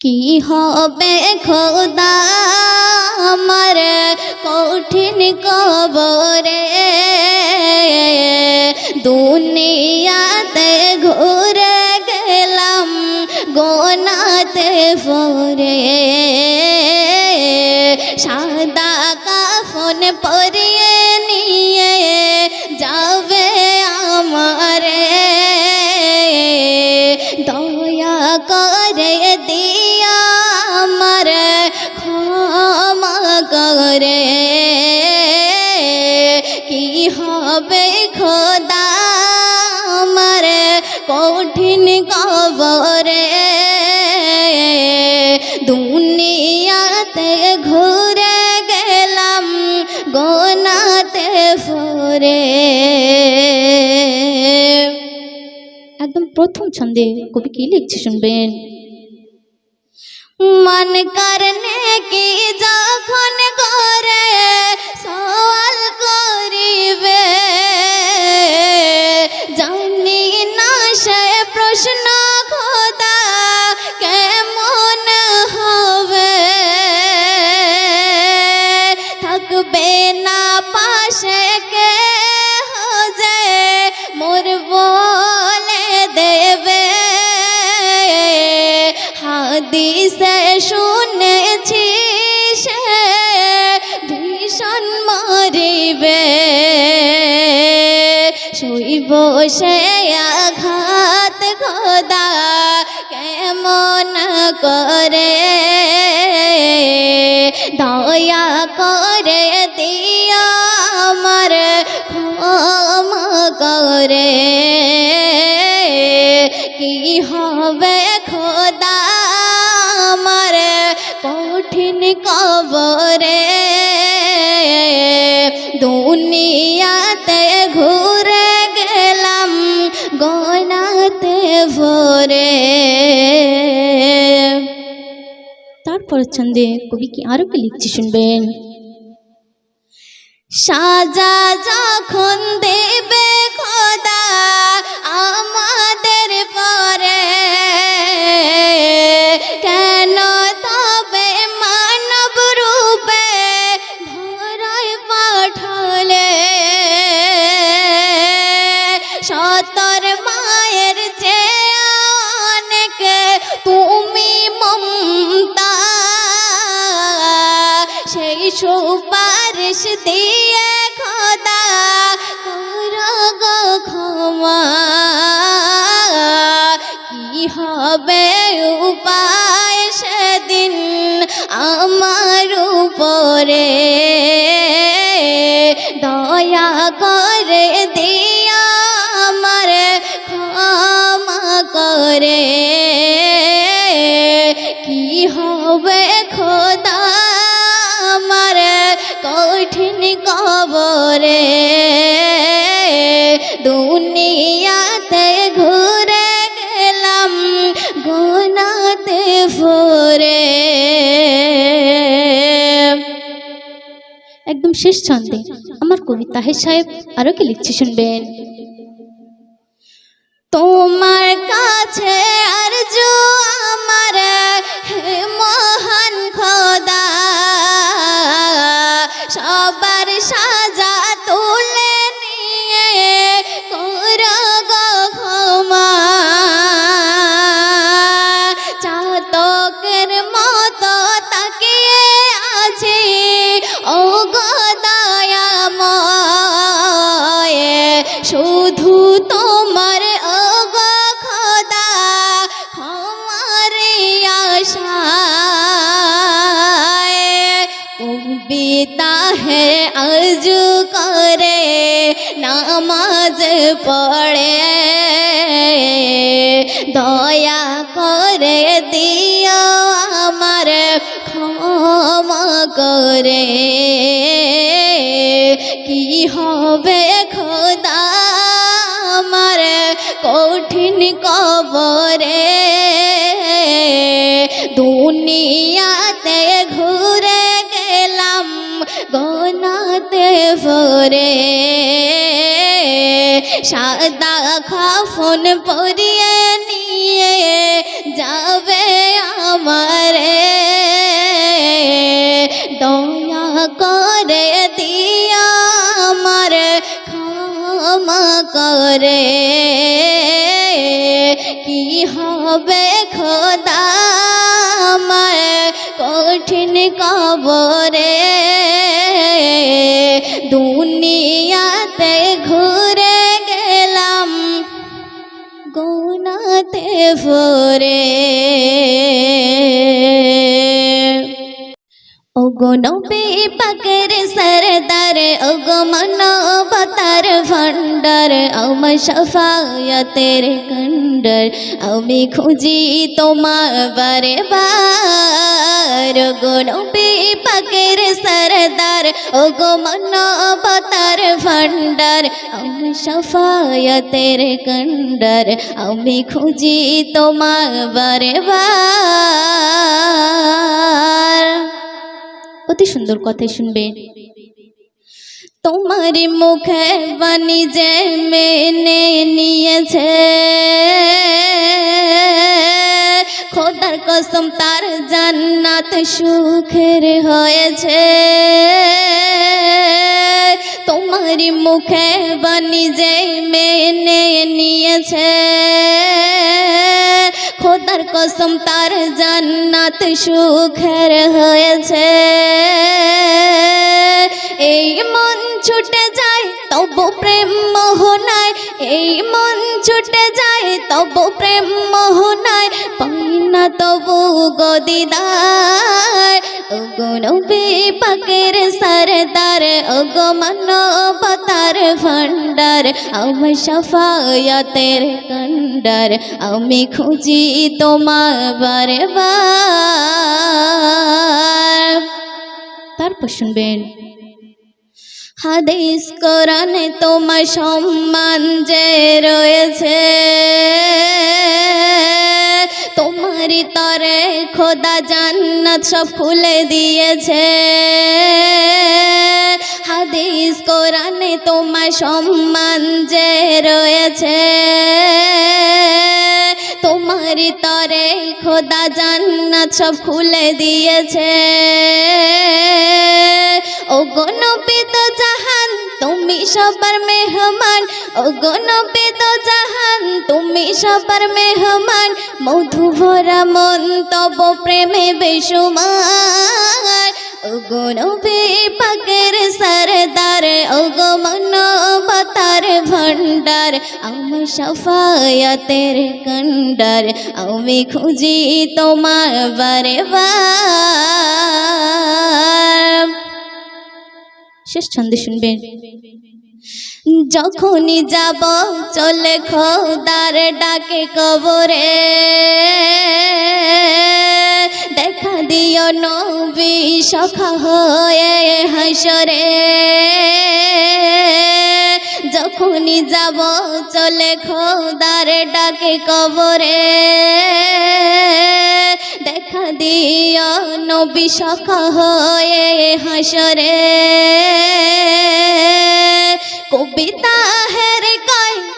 কি হবে খোদা আমার কঠিন কবরে? দুনিয়াতে ঘুরে গেলাম গোনাতে ফরে করে কি হবে খোদা আমার কঠিন কবরে? দুনিয়াতে ঘুরে গেলাম, গোনাতে ফরে একদম প্রথম ছন্দে কবি কি লিখছে শুনবেন? মন করনে কি যখন করে সওয়াল করিবে জানি না সে প্রশ্ন খোদা শুইব সে আঘাত খোদা কেমন করে? দয়া করে দিয়া আমার ক্ষমা করে। কি হবে খোদা আমার কঠিন কবরে? দুনিয়াতে তারপর ছন্দে কবি কি আরও কি লিখছে শুনবেন? সাজা যখন দেবে খোদা সুপারিশ দিয়ে খোদা গো ক্ষমা। কি হবে উপায় সেদিন আমার উপরে? দয়া করে দিয়া আমার ক্ষমা করে। শেষ ছন্দে আমার কবি তাহের সাহেব আরও কি লিখছে শুনবেন? তোমার কাছে আরজু দয়া করে দিও আমার ক্ষমা করে। কি হবে খোদা আমার কঠিন কবরে? দুনিয়াতে ঘুরে গেলাম গনাতে ভরে। সাদা খাফন পরিয়ে আমারে দয়া করে দিয়া আমার ক্ষমা করে। কি হবে খোদা আমার কঠিন কবরে? দুনিয়াতে ঘুরে গেলাম গুণাতে ফোরে ওগো নবী পাকের সরদার ওগো মানবতার ভান্ডার আমার সফায়তের কন্ডার আমি খুঁজি তোমার বারে বার ওগো নবী পাকের সরদার ওগো মানবতার ভান্ডার আমার সফায়তের কন্ডার আমি খুঁজি তোমার বারে বার অতি সুন্দর কথাই শুনবে। তোমার মুখে বাণী যে মেনে নিয়েছে, খোদার কসম তার জান্নাত সুখের হয়েছে। তোমার মুখে বাণী যে মেনে নিয়েছে, খোদার কসম তার জান্নাত সুখের হয়েছে। এই মন ছুটে যায় তবু প্রেম মোহনায়, এই মন ছুটে যায়। তবু প্রেম মোহনায়, পাই না তবু গদিদার ওগো নবী পাকের সরদার, ওগো মানবতার ভান্ডার আমার সফায়তের কন্ডার আমি খুঁজি তোমার বারে বার। তারপর শুনবেন হাদিস কোরআনে তোমার সম্মান যে রয়েছে। তোমারই তরে খোদা জান্নাত সব খুলে দিয়েছে। হাদিস কোরআনে তোমার সম্মান যে রয়েছে। তোমারই তরে খোদা জান্নাত সব খুলে দিয়েছে। ও গণবি তো জাহান, তুমি সবার মেহমান। ও গণবি তো জাহান, তুমি সবার মেহমান। মধু ভরা মন তব প্রেমে বেসুমার ও গণবি পাকের সরদার ও গো মানবতার ভণ্ডার আমার সফায়তের কন্ডার আমি খুঁজি তোমার বারে শেষ ছন্দে শুনবেন যখনই যাব, চলে খোদার ডাকে কবরে। দেখা দিও নবী সখা হয়ে হাসরে। যখনই যাব চলে খোদার ডাকে কবরে। দেখা দিও নবী সখা হয়ে হাসরে। কবিতা হের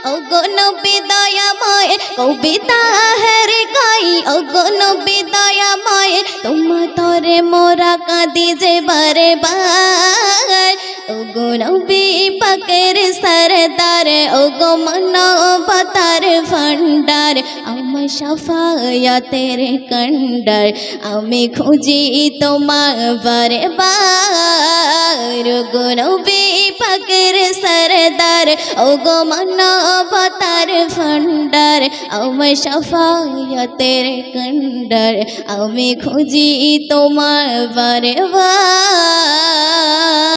অগণ বিদয়াময় কবিতা হের গাই। অগণ বিদয়াময় তোমার তরে মোরা কাঁদি যে বারে বার ওগণ বিপাকের সরদার, ওগো মানবতার ভান্ডার আমার সফায়তের কন্ডার আমি খুঁজি তোমার বারে বার গুণ বিপাকের সরদার, ওগো মানবতার ভান্ডার আমার সফায়তের কন্ডার আমি খুঁজি তোমার বারে বার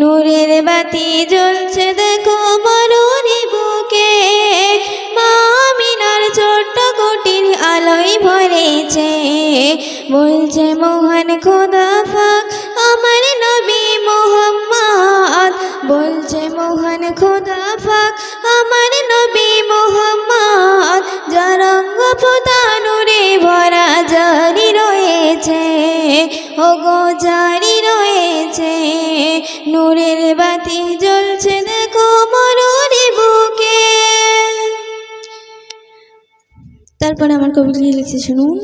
নূরের বাতি জ্বলছে দেখো মরুরি বুকে। মামিনার ছোট্ট কুটির আলোয় ভরেছে। বলছে মোহন খোদা বাতি জ্বলছে দেখো মরুরি বুকে। তারপরে আমার কবি লিখেছে শুনুন।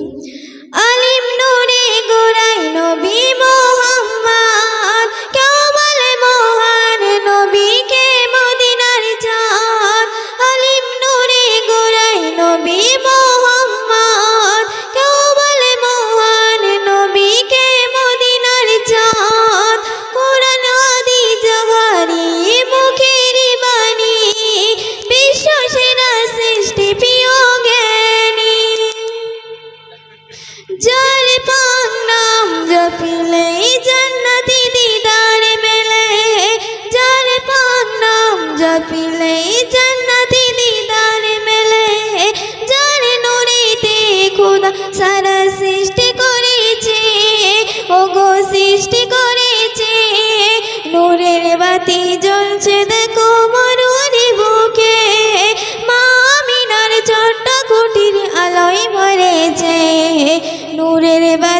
রে